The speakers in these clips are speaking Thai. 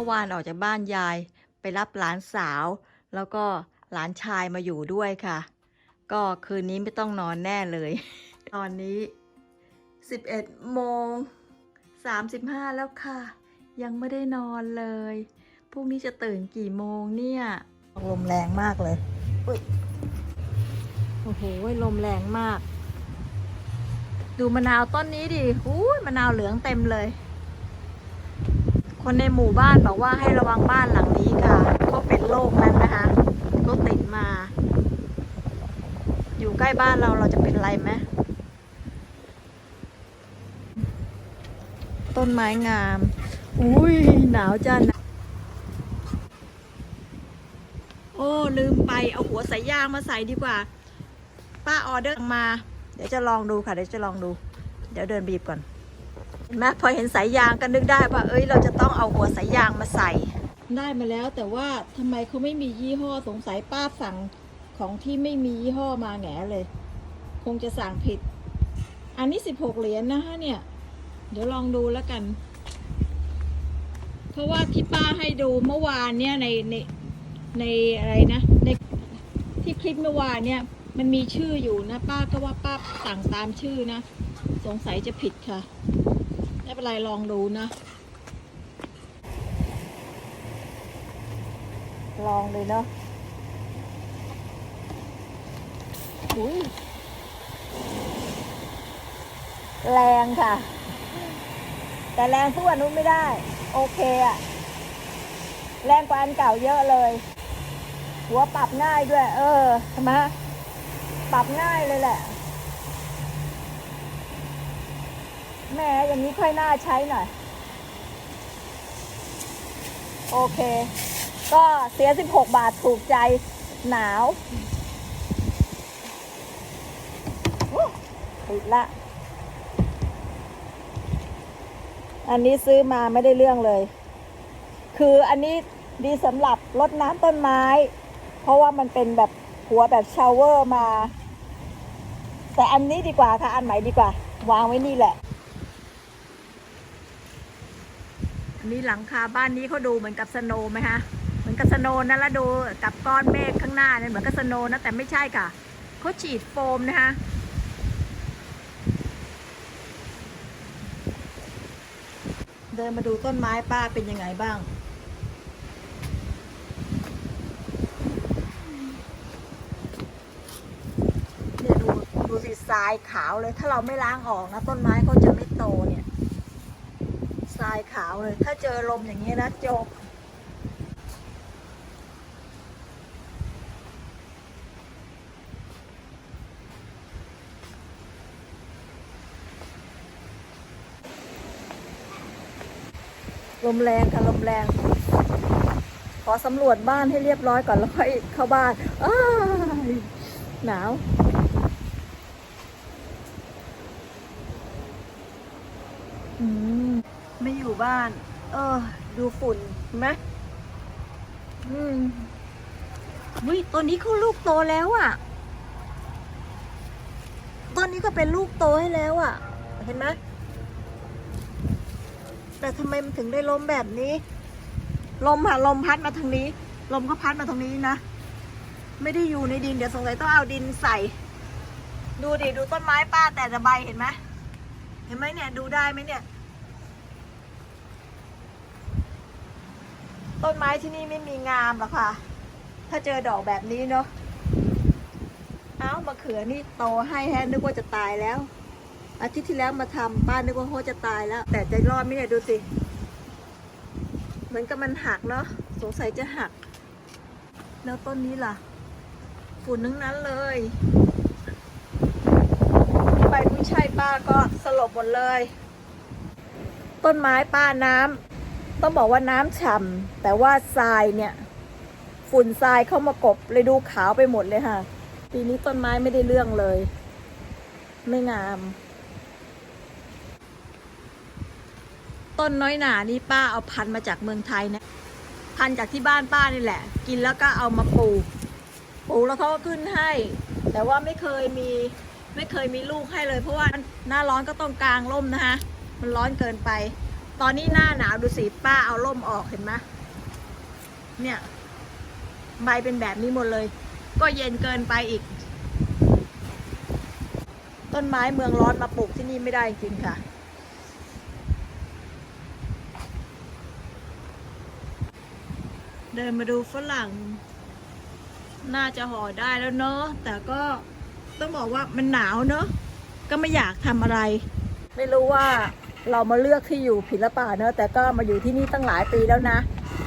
มื่อวานออกจากบ้านยาย ไปรับหลานสาว แล้วก็หลานชายมาอยู่ด้วยค่ะ ก็คืนนี้ไม่ต้องนอนแน่เลย ตอนนี้ 11โมง35 แล้วค่ะ ยังไม่ได้นอนเลยพรุ่งนี้จะตื่นกี่โมงเนี่ยลมแรงมากเลยอุ๊ยโอ้โหลมแรงมาก ดูมะนาวต้นนี้ดิอู้ยมะนาวเหลืองเต็มเลย คนในหมู่บ้านบอกว่าให้ระวังบ้านหลังนี้ค่ะเขาเป็นโรคนั้นนะคะเขาติดมา อยู่ใกล้บ้านเราเราจะเป็นอะไรไหมต้นไม้งาม อุ้ยหนาวจันโอ้ลืมไปเอาหัวสายยางมาใส่ดีกว่า ป้าออเดอร์มา เดี๋ยวจะลองดูค่ะ เดี๋ยวจะลองดู เดี๋ยวเดินบีบก่อน เห็นไหมพอเห็นสายยางก็นึกได้ว่าเอ้ยเราจะต้องเอาหัวสายยางมาใส่ ได้มาแล้วแต่ว่าทำไมเขาไม่มียี่ห้อสงสัยป้าสั่งของที่ไม่มียี่ห้อมาแหงเลย คงจะสั่งผิด อันนี้สิบหกเหรียญนะคะเนี่ย เดี๋ยวลองดูแล้วกัน เพราะว่าที่ป้าให้ดูเมื่อวานเนี่ยในในในอะไรนะในที่คลิปเมื่อวานเนี่ยมันมีชื่ออยู่นะ ป้าก็ว่าป้าสั่งตามชื่อนะ สงสัยจะผิดค่ะ ไม่เป็นไรลองดูนะ ลองเลยเนาะอุ้ยแรงค่ะ แต่แรงทุกวันนู้นไม่ได้ โอเคอะแรงกว่าอันเก่าเยอะเลย หัวปรับง่ายด้วย เออใช่ไหมปรับง่ายเลยแหละ แหม่อย่างนี้ค่อยน่าใช้หน่อย โอเค ก็เสีย 16 บาทถูกใจหนาวอู้ปิดละ อันนี้ซื้อมาไม่ได้เรื่องเลย คืออันนี้ดีสำหรับรดน้ำต้นไม้ เพราะว่ามันเป็นแบบหัวแบบชาวเวอร์มา แต่อันนี้ดีกว่าค่ะ อันใหม่ดีกว่า วางไว้นี่แหละ อั นี้หลังคาบ้านนี้เขาดูเหมือนกับสโนว์ไหมคะเหมือนกับสโนว์นะแล้วดูกับก้อนเมฆข้างหน้าเนี่ยเหมือนกับสโนว์นะแต่ไม่ใช่ค่ะเขาฉีดโฟมนะคะเดินมาดูต้นไม้ป้าเป็นยังไงบ้าง เนี่ยดูดูสิทรายขาวเลย ถ้าเราไม่ล้างออกนะ ต้นไม้เขาจะไม่โตเนี่ยายขาวเลย ถ้าเจอลมอย่างนี้นะจบลมแรงค่ะลมแรง ขอสำรวจบ้านให้เรียบร้อยก่อนแล้วค่อยเข้าบ้านหนาว อืม ไม่อยู่ บ้าน เออ ดูฝุ่นเห็นไหมอืมวิตัวนี้เขาลูกโตแล้วอะ่ะต้นนี้ก็เป็นลูกโตให้แล้วอะ่ะ เห็นไหมแต่ทำไมมันถึงได้ลมแบบนี้ ลมค่ะลมพัดมาทางนี้ ลมก็พัดมาทางนี้นะ ไม่ได้อยู่ในดินเดี๋ยวสงสัยต้องเอาดินใส่ ดูดิดูต้นไม้ป้าแต่ละใบเห็นไหมเห็นไหมเนี่ยดูได้ไหมเนี่ย ต้นไม้ที่นี่ไม่มีงามหรอกค่ะ ถ้าเจอดอกแบบนี้เนาะ เอ้ามะเขือนี่โตให้แฮะนึกว่าจะตายแล้ว อาทิตย์ที่แล้วมาทำป้านึกว่าโฮจะตายแล้ว แต่จะรอดไหมเนี่ยดูสิ เหมือนกับมันหักเนาะ สงสัยจะหัก แล้วต้นนี้ล่ะ ฝุ่นทั้งนั้นเลยใบกุ้ยช่ายป้าก็สลบหมดเลย ต้นไม้ป้าน้ำ ต้องบอกว่าน้ำฉ่ำแต่ว่าทรายเนี่ย ฝุ่นทรายเข้ามากบเลยดูขาวไปหมดเลยค่ะ ปีนี้ต้นไม้ไม่ได้เรื่องเลย ไม่งาม ต้นน้อยหนานี่ป้าเอาพันธุ์มาจากเมืองไทยนะพันจากที่บ้านป้านี่แหละ กินแล้วก็เอามาปลูกปลูกแล้วเขาก็ขึ้นให้ แต่ว่าไม่เคยมีไม่เคยมีลูกให้เลย เพราะว่าหน้าร้อนก็ต้องกลางร่มนะคะมันร้อนเกินไป ตอนนี้หน้าหนาวดูสิป้าเอาร่มออกเห็นไหมเนี่ย ใบเป็นแบบนี้หมดเลย ก็เย็นเกินไปอีก ต้นไม้เมืองร้อนมาปลูกที่นี่ไม่ได้จริงค่ะ เดินมาดูฝรั่ง น่าจะห่อได้แล้วเนอะแต่ก็ต้องบอกว่ามันหนาวเนอะก็ไม่อยากทำอะไร ไม่รู้ว่า เรามาเลือกที่อยู่ผิดหรือเปล่าเนอะแต่ก็มาอยู่ที่นี่ตั้งหลายปีแล้วนะ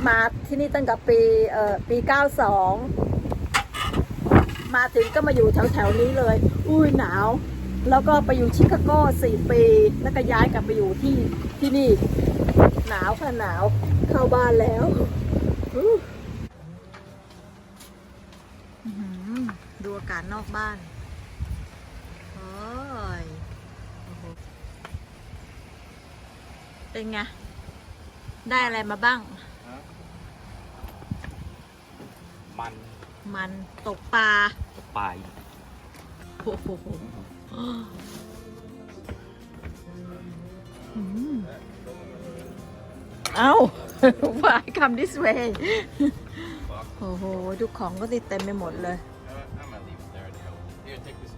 มาที่นี่ตั้งแต่ปีเอ่อปี 92 มาถึงก็มาอยู่แถวแถวๆนี้เลย อุ้ยหนาว แล้วก็ไปอยู่ชิคาโก้สี่ปีแล้วก็ย้ายกลับไปอยู่ที่ที่นี่ หนาวค่ะหนาวเข้าบ้านแล้วดูอากาศนอกบ้านโอ้ยโอ้โห เป็นไง ได้อะไรมาบ้าง มันมันตกปลาปลายโอ้โหอืมเอ้า why come this way โอ้โหทุกของก็ติดเต็มไปหมดเลย I'm gonna leave it there. Here, take this.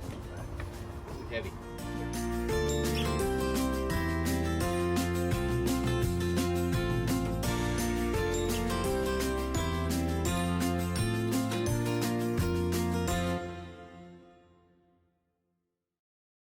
It's heavy.